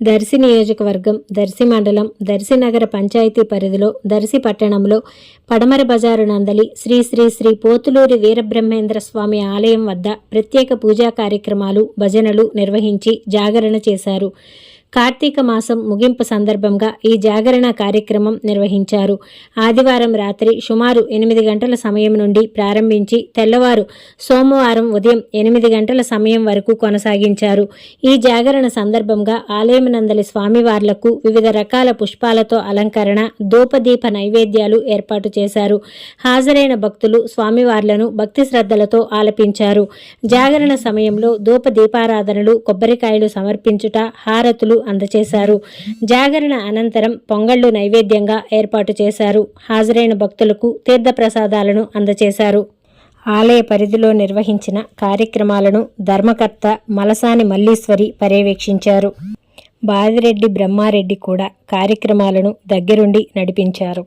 దర్శి నియోజకవర్గం దర్శి మండలం దర్శి నగర పంచాయతీ పరిధిలో దర్శి పట్టణంలో పడమర బజారు నందలి శ్రీ శ్రీ శ్రీ పోతులూరి వీరబ్రహ్మేంద్ర స్వామి ఆలయం వద్ద ప్రత్యేక పూజా కార్యక్రమాలు భజనలు నిర్వహించి జాగరణ చేశారు. కార్తీక మాసం ముగింపు సందర్భంగా ఈ జాగరణ కార్యక్రమం నిర్వహించారు. ఆదివారం రాత్రి సుమారు ఎనిమిది గంటల సమయం నుండి ప్రారంభించి తెల్లవారు సోమవారం ఉదయం ఎనిమిది గంటల సమయం వరకు కొనసాగించారు. ఈ జాగరణ సందర్భంగా ఆలయం నందలి స్వామివార్లకు వివిధ రకాల పుష్పాలతో అలంకరణ ధూపదీప నైవేద్యాలు ఏర్పాటు చేశారు. హాజరైన భక్తులు స్వామివార్లను భక్తి శ్రద్ధలతో ఆలపించారు. జాగరణ సమయంలో ధూపదీపారాధనలు కొబ్బరికాయలు సమర్పించుట హారతులు అందచేశారు జాగరణ అనంతరం పొంగళ్ళు నైవేద్యంగా ఏర్పాటు చేశారు. హాజరైన భక్తులకు తీర్థప్రసాదాలను అందచేశారు ఆలయ పరిధిలో నిర్వహించిన కార్యక్రమాలను ధర్మకర్త మలసాని మల్లీశ్వరి పర్యవేక్షించారు. బాదిరెడ్డి బ్రహ్మారెడ్డి కూడా కార్యక్రమాలను దగ్గరుండి నడిపించారు.